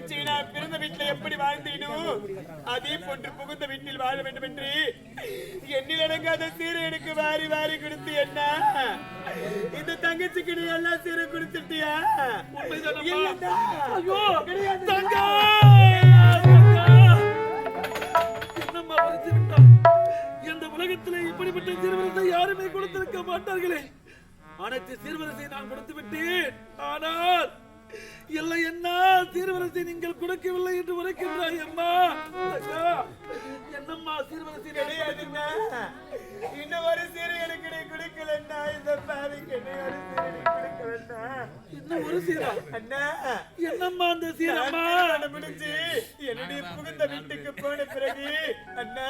நான் பிறந்த வீட்டுல எப்படி வாழ்ந்தேனோ அதே போன்று புகுந்த வீட்டில் வாழ வேண்டும் என்று எண்ணில் அடங்காத சீரை எனக்கு வாரி வாரி கொடுத்து என்ன இந்த தங்கச்சிக்கு நீ எல்லாம் சீரை கொடுத்துட்டியா? இந்த உலகத்திலே இப்படிப்பட்ட சீர்வரிசை யாருமே கொடுத்திருக்க மாட்டார்களே. அனைத்து சீர்வரிசை நான் கொடுத்து விட்டேன் ஆனால் இல்லை என்ன? சீர்வரிசை நீங்கள் கொடுக்கவில்லை என்று உரைக்கின்றாய் அம்மா. என்னம்மா சீர்வரிசை நான் கிடையாதுண்ணா. இன்னும் ஒரு சீரை எனக்கு கொடுக்கலன்னா இந்த பாவிக்கு ஒரு சீரை இன்னும் ஒரு சீரா? அண்ணா என்னம்மா அந்த சீரம்மா? முடிஞ்சு என்னுடைய புகுந்த வீட்டுக்கு போன பிறகு அண்ணா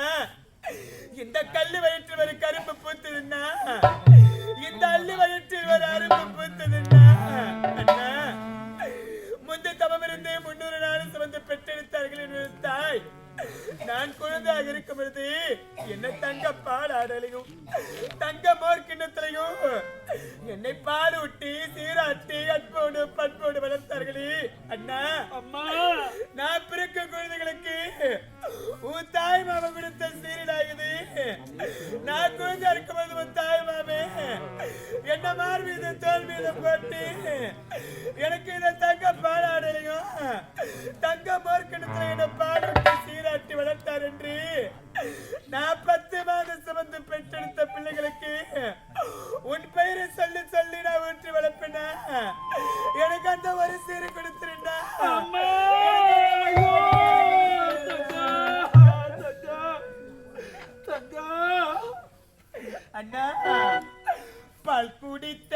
இந்த கல்லு வயிற்றில் ஒரு கரும்பு பூத்ததுன்னா இந்த அள்ளி வயிற்றில் ஒரு அரும்பு நான் குழந்தையாக இருக்கும் பொழுது என்ன தங்க பாலாடலையும் தங்க மோர் கிண்ணத்திலையும் என்னை பால் ஊட்டி சீராட்டி அன்போடு பண்போடு வளர்த்தார்களே. அண்ணா அம்மா. நான் பிறக்கும் குழந்தைகளுக்கு உன் தாய் மாமா கொடுத்த சீரடாகுது. நான் குழந்தை இருக்கும்போது உன் தாய் மாமே என்ன மார் மீது தோல் மீது போட்டு எனக்கு அந்த ஒரு சீரை கொடுத்துருந்தா. அம்மா! அண்ணா பால் குடித்த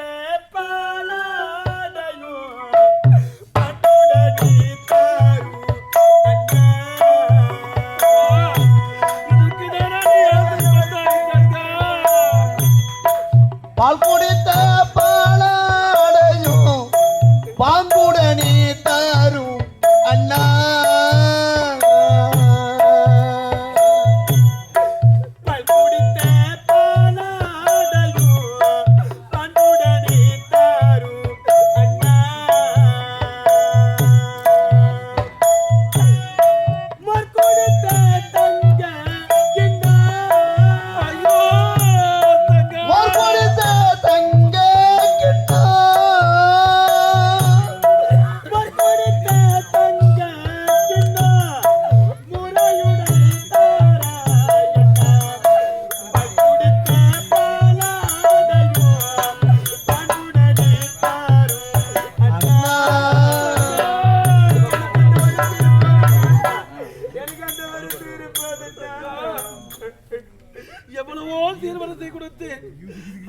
எவ்வளவோ கொடுத்து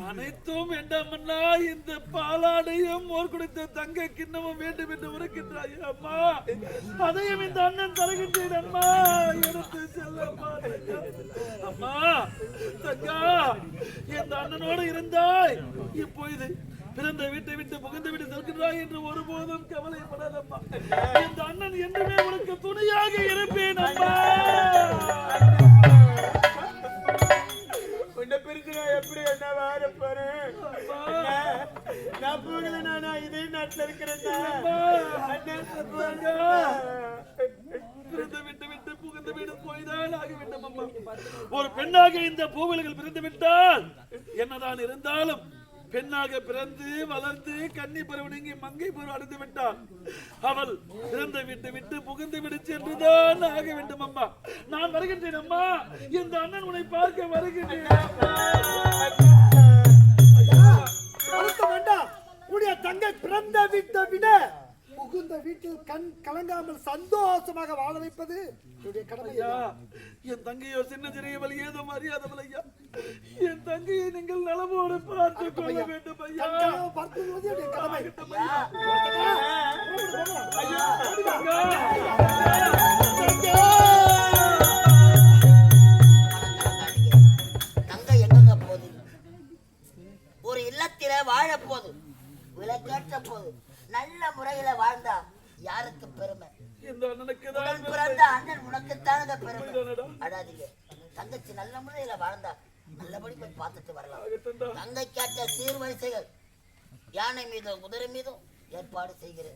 அனைத்தும் வேண்டாமண்ணா இந்த பாலாடையும் மோர் கொடுத்த தங்க கிண்ணமும் வேண்டும் என்று உரைக்கின்றாய் அம்மா. அதையும் இந்த அண்ணன் தருகின்றேன் அம்மா. எடுத்து செல்லம்மா அம்மா தங்கா இந்த அண்ணனோடு இருந்தாய். இப்போது பிறந்த வீட்டை விட்டு புகுந்து விட்டு செல்கின்றாய் என்று ஒருபோதும் கவலைப்படாதம்மா. இந்த அண்ணன் என்றுமே உனக்கு துணையாக இருப்பேன் அம்மா. நாட்டுல இருக்கிறேன்னா பிறந்து விட்டு விட்டு புகுந்து வீடு போய்தான் ஆக வேண்டும் அம்மா. ஒரு பெண்ணாக இந்த பூவில்கள் பிறந்து விட்டால் என்னதான் இருந்தாலும் பெண்ணாக பிறந்து வளர்ந்து கன்னி பருவனங்கி மங்கை பருவம் அடைந்து விட்டாள் அவள் பிறந்த விட்டு விட்டு புகுந்து விடு சென்றுதான் ஆக வேண்டும் அம்மா. நான் வருகின்றேன் அம்மா. இந்த அண்ணன் உன்னை பார்க்க வருகின்றேன் தங்கை பிறந்த வீட்டை விட புகுந்த வீட்டில் கண் கலங்காமல் சந்தோஷமாக வாழ வைப்பது என்னுடைய ஐயா என் தங்கையோ சின்ன சிறியவள் ஏதோ அறியாதவள் ஐயா. என் தங்கையை நீங்கள் நலமோடு பார்த்து கொள்ள வேண்டும் ஐயா. வந்து என்னுடைய கடமை. தங்கா. போது நல்ல முறையில வாழ்ந்தா யாருக்கு பெருமை? உடன் பிறந்த அண்ணன் உனக்குத்தான் அந்த பெருமை. அடாதீங்க. தங்கச்சி நல்ல முறையில வாழ்ந்தா நல்லபடி போய் பார்த்துட்டு வரலாம். தங்கை கேட்ட சீர்வரிசைகள் யானை மீதும் குதிரை மீதும் ஏற்பாடு செய்கிறேன்.